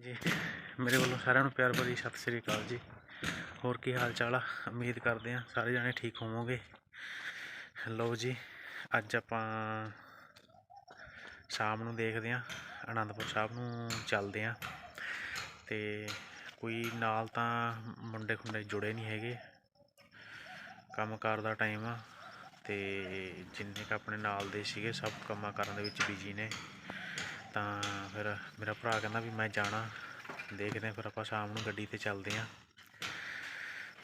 ਜੀ, ਮੇਰੇ ਵੱਲੋਂ ਸਾਰਿਆਂ ਨੂੰ ਪਿਆਰ ਭਰੀ ਸਤਿ ਸ੍ਰੀ ਅਕਾਲ ਜੀ। ਹੋਰ ਕੀ ਹਾਲ ਚਾਲ ਆ? ਉਮੀਦ ਕਰਦੇ ਆ ਸਾਰੇ ਜਾਣੇ ਠੀਕ ਹੋਵੋਗੇ। ਲਓ ਜੀ, ਅੱਜ ਆਪਾਂ ਸ਼ਾਮ ਨੂੰ ਦੇਖਦੇ ਆ ਆਨੰਦਪੁਰ ਸਾਹਿਬ ਨੂੰ ਚੱਲਦੇ ਆ ਤੇ ਕੋਈ ਨਾਲ ਤਾਂ ਮੁੰਡੇ ਖੁੰਡੇ ਜੁੜੇ ਨਹੀਂ ਹੈਗੇ। ਕੰਮਕਾਰ ਦਾ ਟਾਈਮ ਆ, ਤੇ ਜਿੰਨੇ ਕ ਆਪਣੇ ਨਾਲ ਦੇ ਸੀਗੇ, ਸਭ ਕੰਮਾਂ ਕਰਨ ਦੇ ਵਿੱਚ ਬਿਜ਼ੀ ਨੇ। ਤਾਂ ਫਿਰ ਮੇਰਾ ਭਰਾ ਕਹਿੰਦਾ ਵੀ ਮੈਂ ਜਾਣਾ। ਦੇਖਦੇ ਹਾਂ ਫਿਰ ਆਪਾਂ ਸ਼ਾਮ ਨੂੰ ਗੱਡੀ ਤੇ ਚੱਲਦੇ ਹਾਂ।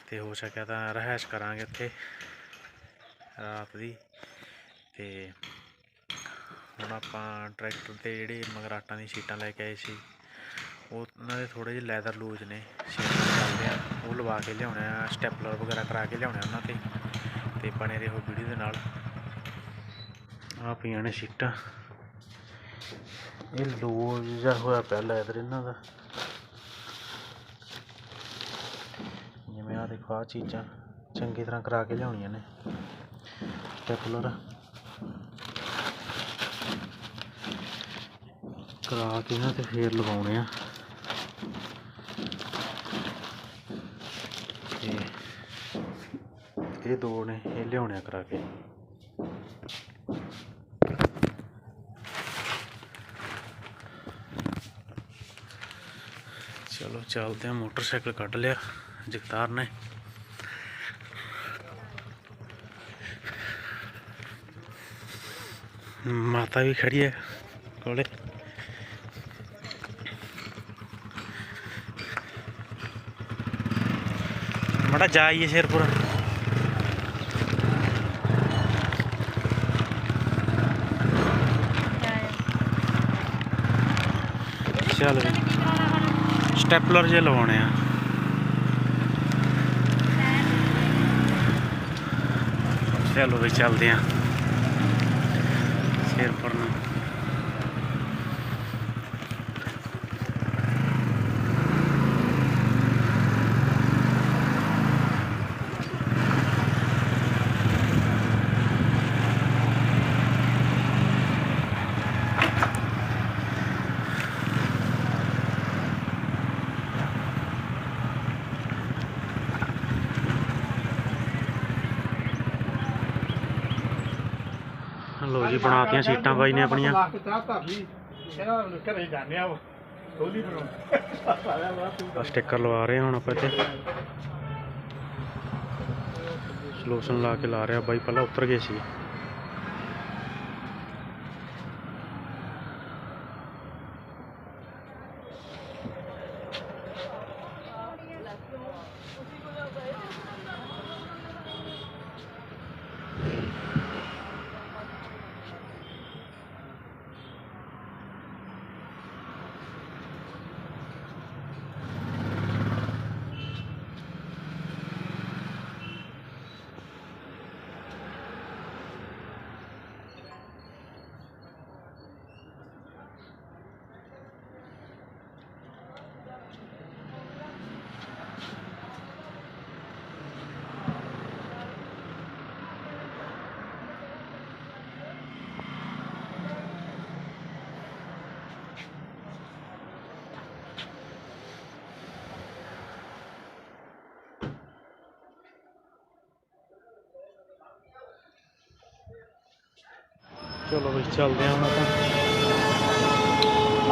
ਅਤੇ ਹੋ ਸਕਿਆ ਤਾਂ ਰਿਹਾਇਸ਼ ਕਰਾਂਗੇ ਉੱਥੇ ਰਾਤ ਦੀ। ਅਤੇ ਹੁਣ ਆਪਾਂ ਟਰੈਕਟਰ ਤੇ ਜਿਹੜੇ ਮਗਰਾਟਾਂ ਦੀਆਂ ਸੀਟਾਂ ਲੈ ਕੇ ਆਏ ਸੀ ਉਹ ਉਹਨਾਂ ਦੇ ਥੋੜ੍ਹੇ ਜਿਹੇ ਲੈਦਰ ਲੂਜ ਨੇ। ਸੀਟਾਂ ਚੱਲਦੇ ਆ ਉਹ ਲਵਾ ਕੇ ਲਿਆਉਣੇ ਆ ਸਟੈਪਲਰ ਵਗੈਰਾ ਕਰਾ ਕੇ ਲਿਆਉਣੇ ਉਹਨਾਂ ਤੇ। ਅਤੇ ਬਣੇ ਰਹੇ ਹੋ ਵੀਡੀਓ ਦੇ ਨਾਲ। ਆ ਪਈਆਂ ਨੇ ਸੀਟਾਂ। ਇਹ ਲੂਜ਼ ਜਿਹਾ ਹੋਇਆ ਪਿਆ ਲੈਦਰ ਇਹਨਾਂ ਦਾ। ਜਿਵੇਂ ਆ ਦੇਖੋ ਆ ਚੀਜ਼ਾਂ ਚੰਗੀ ਤਰ੍ਹਾਂ ਕਰਾ ਕੇ ਲਿਆਉਣੀਆਂ ਨੇ। ਸਟੈਪਲਰ ਕਰਾ ਕੇ ਨਾ ਤੇ ਫੇਰ ਲਗਾਉਣੇ ਆ। ਇਹ ਦੋ ਨੇ, ਇਹ ਲਿਆਉਣੇ ਕਰਾ ਕੇ। ਚਲੋ ਚੱਲਦੇ ਆ, ਮੋਟਰਸਾਈਕਲ ਕੱਢ ਲਿਆ, ਜਗਤਾਰ ਨੇ। ਮਾਤਾ ਵੀ ਖੜੀ ਹੈ ਕੋਲੇ। ਮੜਾ ਜਾਈਏ ਸ਼ੇਰਪੁਰ ਚੱਲ। ਸਟੈਪਲਰ ਜੇ ਲਵਾਉਣੇ ਆ। ਚਲੋ ਵੀ ਚੱਲਦੇ ਆ ਸ਼ੇਰਪੁਰ ਨੂੰ ਲੋ ਜੀ ਬਣਾਤੀਆਂ ਸੀਟਾਂ ਬਾਈ ਨੇ ਆਪਣੀਆਂ। ਸਟicker ਲਵਾ ਰਹੇ ਹੁਣ ਆਪਾਂ ਇੱਥੇ। ਸੋਲੂਸ਼ਨ ਲਾ ਕੇ ਲਾ ਰਿਹਾ ਬਾਈ ਪਹਿਲਾਂ ਉੱਤਰ ਗਏ ਸੀ। ਚਲੋ ਬਈ, ਚੱਲਦੇ ਹਾਂ ਹੁਣ ਆਪਾਂ।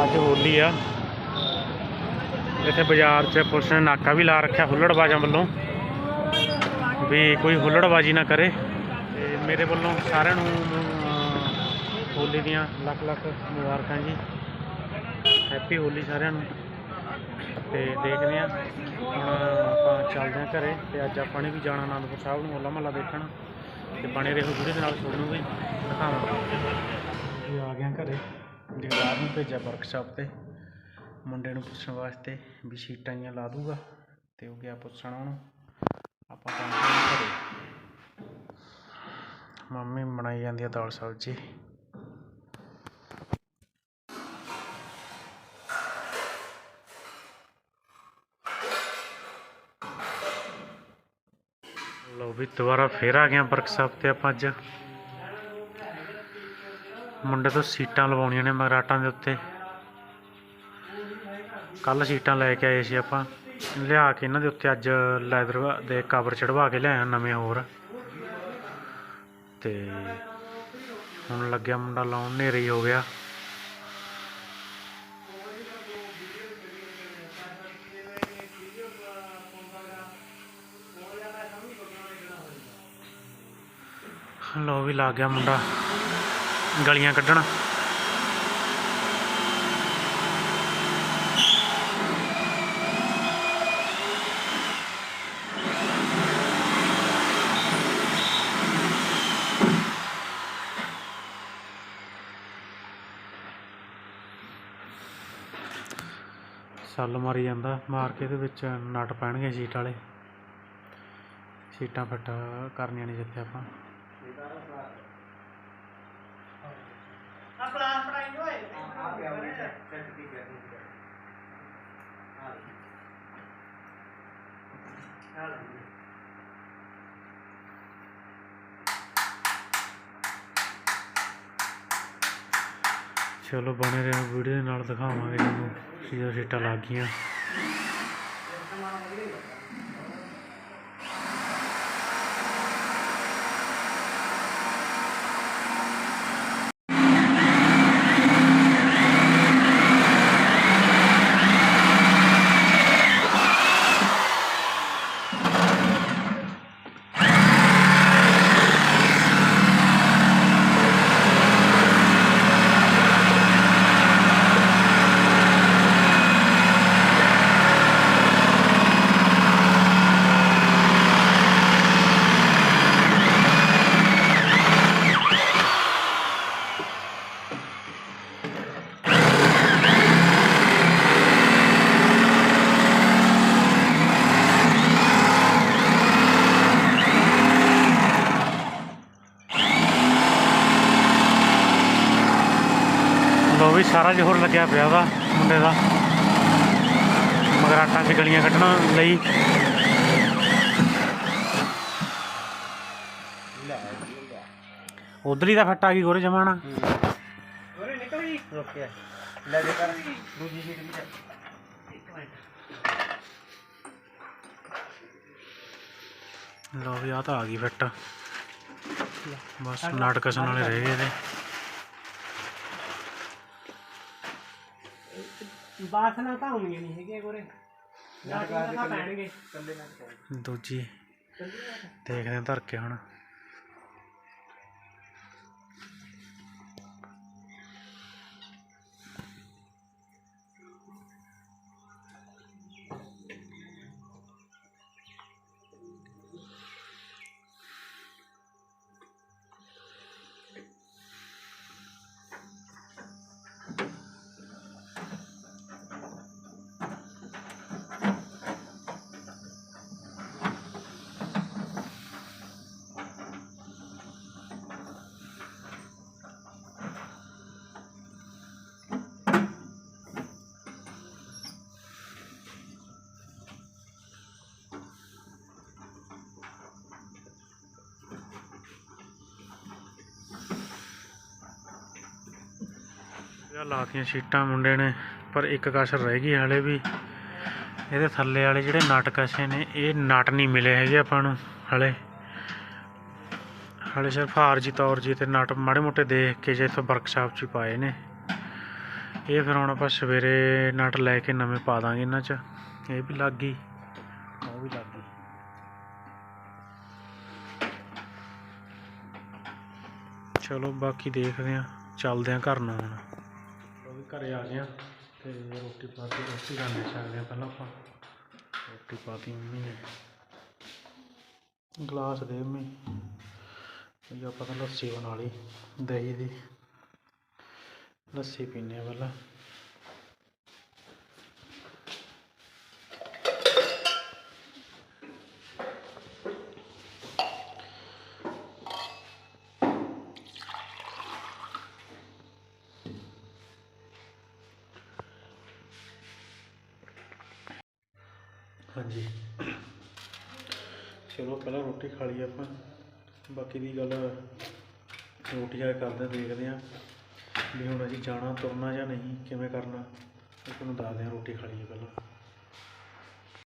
ਅੱਜ ਹੋਲੀ ਆ। ਇੱਥੇ ਬਾਜ਼ਾਰ 'ਚ ਪੁਲਿਸ ਨੇ ਨਾਕਾ ਵੀ ਲਾ ਰੱਖਿਆ ਹੁੱਲੜਬਾਜ਼ਾਂ ਵੱਲੋਂ। ਵੀ ਕੋਈ ਹੁੱਲੜਬਾਜ਼ੀ ਨਾ ਕਰੇ। ਤੇ ਮੇਰੇ ਵੱਲੋਂ ਸਾਰਿਆਂ ਨੂੰ ਹੋਲੀ ਦੀਆਂ ਲੱਖ ਲੱਖ ਮੁਬਾਰਕਾਂ ਜੀ। ਹੈਪੀ ਹੋਲੀ ਸਾਰਿਆਂ ਨੂੰ। ਤੇ ਦੇਖਦੇ ਹਾਂ। ਹੁਣ ਆਪਾਂ ਚੱਲਦੇ ਹਾਂ ਘਰੇ। ਤੇ ਅੱਜ ਆਪਾਂ ਨੇ ਵੀ ਜਾਣਾ ਆਨੰਦਪੁਰ ਸਾਹਿਬ ਨੂੰ, ਹੋਲਾ ਮਹੱਲਾ ਦੇਖਣ। ਤੇ ਬਣੇ ਰਹੋ ਵੀਡੀਓ ਦੇ ਨਾਲ ਤੁਹਾਨੂੰ ਵੀ। ਦਿਖਾਵਾਂਗੇ ਜੀ ਆ ਗਿਆ ਘਰੇ। ਜਗਦਾਰ ਨੂੰ ਭੇਜਿਆ ਵਰਕਸ਼ਾਪ ਤੇ। ਮੁੰਡੇ ਨੂੰ ਪੁੱਛਣ ਵਾਸਤੇ ਵੀ ਸੀਟਾਂ ਜੀਆਂ ਲਾ ਦੂਗਾ ਤੇ ਉਹ ਗਿਆ ਪੁੱਛਣ ਉਹਨੂੰ। ਆਪਾਂ ਪਹੁੰਚ ਘਰੇ। ਮੰਮੀ ਬਣਾਈ ਜਾਂਦੀ ਆ ਦਾਲ ਸਬਜ਼ੀ। ਲਓ ਵੀ ਦੁਬਾਰਾ ਫੇਰ ਆ ਗਏ ਵਰਕਸ਼ਾਪ ਤੇ ਆਪਾਂ ਅੱਜ। ਮੁੰਡੇ ਤੋਂ ਸੀਟਾਂ ਲਵਾਉਣੀਆਂ ਨੇ ਮਗਰਾਟਾਂ ਦੇ ਉੱਤੇ। ਕੱਲ ਸੀਟਾਂ ਲੈ ਕੇ ਆਏ ਸੀ ਆਪਾਂ। ਲਿਆ ਕੇ ਇਹਨਾਂ ਦੇ ਉੱਤੇ ਅੱਜ ਲੈਦਰ ਦੇ ਕਵਰ ਚੜਵਾ ਕੇ ਲਿਆਇਆ ਨਵੇਂ ਹੋਰ। ਤੇ ਹੁਣ ਲੱਗਿਆ ਮੁੰਡਾ ਲਾਉਣ ਨੇਰੇ ਹੋ ਗਿਆ। ਲੋ ਵੀ ਲੱਗ ਗਿਆ ਮੁੰਡਾ। ਗਲੀਆਂ ਕੱਢਣ। ਸੱਲ ਮਾਰੀ ਜਾਂਦਾ, ਮਾਰ ਕੇ ਇਹਦੇ ਵਿੱਚ ਨਟ ਪੈਣਗੇ ਸ਼ੀਟ ਵਾਲੇ। ਸ਼ੀਟਾਂ ਫਿੱਟ ਕਰਨੀਆਂ ਨੇ ਜਿੱਥੇ ਆਪਾਂ। ਚਲੋ ਬਣੇ ਰਹੋ ਵੀਡੀਓ ਦੇ ਨਾਲ ਦਿਖਾਵਾਂਗੇ ਤੁਹਾਨੂੰ ਜਦੋਂ ਸੀਟਾਂ ਲੱਗ ਗਈਆਂ ਲੋ ਵੀ ਸਾਰਾ ਜ਼ੋਰ ਲੱਗਿਆ ਪਿਆ ਵਾ ਮੁੰਡੇ ਦਾ। ਮਗਰਾਟਾਂ 'ਚ ਗਲੀਆਂ ਕੱਢਣ ਲਈ। ਉਧਰਲੀ ਦਾ ਫੱਟਾ ਕੀ ਗੋਰੇ ਜਮਾਣਾ ਉਹਨੇ ਨਿਕਲ ਗਈ। ਰੋਕਿਆ ਲੈ ਦੇ ਕਰ। ਦੂਜੀ ਸੀਟ ਵੀ ਲੈ ਲੋ ਵੀ ਆ ਤਾਂ ਆ ਗਈ ਫਿੱਟ। ਬਸ ਨਾਟਕਸਨ ਵਾਲੇ ਰਹਿ ਗਏ ਇਹਦੇ। ਬਾਸਨਾ ਤਾਂ ਨਹੀਂ ਹੈਗੇ ਪੈਣਗੇ। ਦੂਜੀ। ਦੇਖਦੇ ਹਾਂ ਧਰ ਕੇ ਹੁਣ। ਇਹ ਲਾਤੀਆਂ ਸ਼ੀਟਾਂ ਮੁੰਡੇ ਨੇ, ਪਰ ਇੱਕ ਕਸਰ ਰਹਿ ਗਈ ਹਲੇ ਵੀ। ਇਹਦੇ ਥੱਲੇ ਵਾਲੇ ਜਿਹੜੇ ਨਟ ਕਸੇ ਨੇ, ਇਹ ਨਟ ਨਹੀਂ ਮਿਲੇ ਹੈਗੇ ਆਪਾਂ ਨੂੰ ਹਲੇ। ਹਲੇ ਸਿਰਫ ਹਾਰਜੀ ਤੌਰ ਜੀ ਤੇ ਨਟ ਮਾੜੇ ਮੋਟੇ ਦੇਖ ਕੇ ਜੇ ਇੱਥੋਂ ਵਰਕਸ਼ਾਪ 'ਚ ਹੀ ਪਾਏ ਨੇ। ਇਹ ਫਿਰ ਹੁਣ ਆਪਾਂ ਸਵੇਰੇ ਨਟ ਲੈ ਕੇ ਨਵੇਂ ਪਾ ਦਾਂਗੇ ਇਹਨਾਂ 'ਚ। ਇਹ ਵੀ ਲੱਗ ਗਈ। ਉਹ ਵੀ ਲੱਗ ਗਈ। ਚਲੋ ਬਾਕੀ ਦੇਖਦੇ ਆ ਚੱਲਦੇ ਆ ਘਰ ਨੂੰ ਹੁਣ। ਘਰੇ ਆ ਗਏ ਆ ਤੇ ਰੋਟੀ ਪਾ ਕੇ ਰੋਟੀ ਖਾਣੇ ਚੱਲਦੇ ਆ ਪਹਿਲਾਂ ਆਪਾਂ। ਰੋਟੀ ਪਾਤੀ ਮੰਮੀ ਨੇ। ਗਲਾਸ ਦੇ ਮੰਮੀ। ਇਹ ਆਪਾਂ ਤਾਂ ਲੱਸੀ ਬਣਾ ਲਈ, ਦਹੀਂ ਦੀ। ਲੱਸੀ ਪੀਨੇ ਆ ਪਹਿਲਾਂ। ਹਾਂਜੀ। ਚਲੋ, ਪਹਿਲਾਂ ਰੋਟੀ ਖਾ ਲਈ ਆਪਾਂ। ਬਾਕੀ ਦੀ ਗੱਲ ਰੋਟੀ ਜਾ ਕੇ ਕਰਦੇ ਦੇਖਦੇ ਹਾਂ ਵੀ ਹੁਣ ਅਸੀਂ ਜਾਣਾ, ਤੁਰਨਾ ਜਾਂ ਨਹੀਂ, ਕਿਵੇਂ ਕਰਨਾ। ਤੁਹਾਨੂੰ ਦੱਸਦੇ ਹਾਂ ਰੋਟੀ ਖਾ ਲਈਏ ਪਹਿਲਾਂ।